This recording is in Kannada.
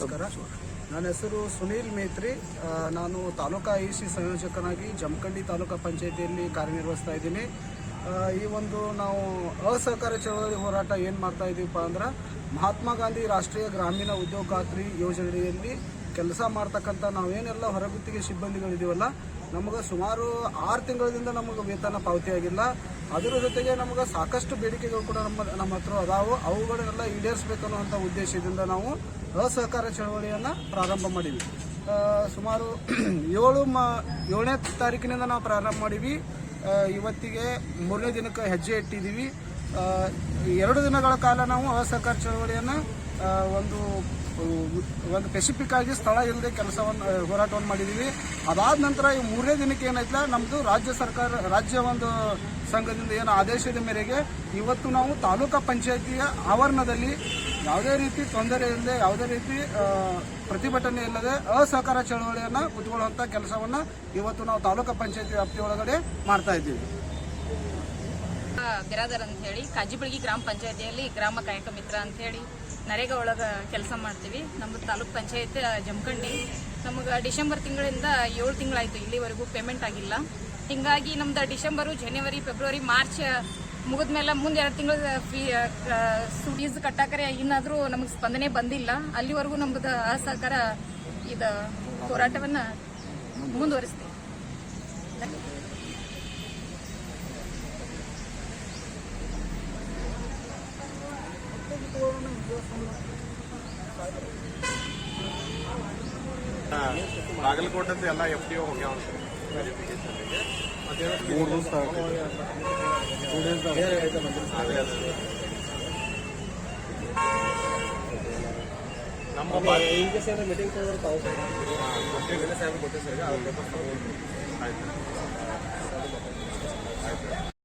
ನಮಸ್ಕಾರ. ನನ್ನ ಹೆಸರು ಸುನೀಲ್ ಮೇತ್ರಿ. ನಾನು ತಾಲೂಕಾ ಐ ಸಿ ಸಂಯೋಜಕನಾಗಿ ಜಮಖಂಡಿ ತಾಲೂಕಾ ಪಂಚಾಯತಿಯಲ್ಲಿ ಕಾರ್ಯನಿರ್ವಹಿಸ್ತಾ ಇದ್ದೀನಿ. ಈ ಒಂದು ನಾವು ಅಸಹಕಾರ ಚಳವಳಿ ಹೋರಾಟ ಏನು ಮಾಡ್ತಾ ಇದ್ದೀವಪ್ಪ ಅಂದ್ರೆ, ಮಹಾತ್ಮ ಗಾಂಧಿ ರಾಷ್ಟ್ರೀಯ ಗ್ರಾಮೀಣ ಉದ್ಯೋಗ ಖಾತ್ರಿ ಯೋಜನೆಯಲ್ಲಿ ಕೆಲಸ ಮಾಡ್ತಕ್ಕಂಥ ನಾವೇನೆಲ್ಲ ಹೊರಗುತ್ತಿಗೆ ಸಿಬ್ಬಂದಿಗಳಿದ್ದೀವಲ್ಲ ನಮಗೆ ಸುಮಾರು ಆರು ತಿಂಗಳಿಂದ ನಮಗೆ ವೇತನ ಪಾವತಿಯಾಗಿಲ್ಲ. ಅದರ ಜೊತೆಗೆ ನಮಗೆ ಸಾಕಷ್ಟು ಬೇಡಿಕೆಗಳು ಕೂಡ ನಮ್ಮ ನಮ್ಮ ಹತ್ರ ಅದಾವು. ಅವುಗಳನ್ನೆಲ್ಲ ಈಡೇರಿಸಬೇಕನ್ನುವಂಥ ಉದ್ದೇಶದಿಂದ ನಾವು ಅಸಹಕಾರ ಚಳವಳಿಯನ್ನು ಪ್ರಾರಂಭ ಮಾಡೀವಿ ಸುಮಾರು ಏಳು ಮ, ಏಳನೇ ತಾರೀಕಿನಿಂದ ನಾವು ಪ್ರಾರಂಭ ಮಾಡೀವಿ ಇವತ್ತಿಗೆ ಮೂರನೇ ದಿನಕ್ಕೆ ಹೆಜ್ಜೆ ಇಟ್ಟಿದ್ದೀವಿ. ಎರಡು ದಿನಗಳ ಕಾಲ ನಾವು ಅಸಹಕಾರ ಚಳವಳಿಯನ್ನು ಒಂದು ಒಂದು ಸ್ಪೆಸಿಫಿಕ್ ಆಗಿ ಸ್ಥಳ ಇಲ್ಲದೆ ಕೆಲಸವನ್ನು ಹೋರಾಟವನ್ನು ಮಾಡಿದ್ದೀವಿ ಅದಾದ ನಂತರ ಈ ಮೂರನೇ ದಿನಕ್ಕೆ ಏನಾಯ್ತಲ್ಲ ನಮ್ಮದು ರಾಜ್ಯ ಸರ್ಕಾರ, ರಾಜ್ಯ ಒಂದು ಸಂಘದಿಂದ ಏನು ಆದೇಶದ ಮೇರೆಗೆ ಇವತ್ತು ನಾವು ತಾಲೂಕಾ ಪಂಚಾಯತಿಯ ಆವರಣದಲ್ಲಿ ಯಾವುದೇ ರೀತಿ ತೊಂದರೆ ಇಲ್ಲದೆ ಯಾವುದೇ ರೀತಿ ಪ್ರತಿಭಟನೆ ಇಲ್ಲದೆ ಅಸಹಕಾರ ಚಳವಳಿಯನ್ನು ಕುತ್ಕೊಳ್ಳುವಂಥ ಕೆಲಸವನ್ನು ಇವತ್ತು ನಾವು ತಾಲೂಕಾ ಪಂಚಾಯತಿ ವ್ಯಾಪ್ತಿಯೊಳಗಡೆ ಮಾಡ್ತಾ ಇದ್ದೀವಿ. ಬಿರಾದರ್ ಅಂತ ಹೇಳಿ, ಕಾಜಿಬಳಗಿ ಗ್ರಾಮ ಪಂಚಾಯತಿಯಲ್ಲಿ ಗ್ರಾಮ ಕಾಯಕ ಮಿತ್ರ ಅಂತ ಹೇಳಿ ನರೇಗಾ ಒಳಗೆ ಕೆಲಸ ಮಾಡ್ತೀವಿ. ನಮ್ಮದು ತಾಲೂಕ್ ಪಂಚಾಯತ್ ಜಮಖಂಡಿ. ನಮಗೆ ಡಿಸೆಂಬರ್ ತಿಂಗಳಿಂದ ಏಳು ತಿಂಗಳಾಯ್ತು. ಇಲ್ಲಿವರೆಗೂ ಪೇಮೆಂಟ್ ಆಗಿಲ್ಲ. ಹಿಂಗಾಗಿ ನಮ್ದು ಡಿಸೆಂಬರು, ಜನವರಿ, ಫೆಬ್ರವರಿ, ಮಾರ್ಚ್ ಮುಗಿದ್ಮೇಲೆ ಮುಂದೆ ಎರಡು ತಿಂಗಳ ಫೀ ಫೀಸ್ ಕಟ್ಟಾಕರೆ ಇನ್ನಾದರೂ ನಮಗೆ ಸ್ಪಂದನೆ ಬಂದಿಲ್ಲ. ಅಲ್ಲಿವರೆಗೂ ನಮ್ಮದು ಅಸಹಕಾರ ಇದು ಹೋರಾಟವನ್ನು ಮುಂದುವರಿಸ್ತೀವಿ. ಬಾಗಲಕೋಟೆ ಅಂತ ಎಲ್ಲ ಎಫ್ ಡಿ ಒ ಹೋಗ್ಯಾವ ಮೂರು ದಿವಸ ನಮ್ಮ ಬಾ- ಆಯ್ತು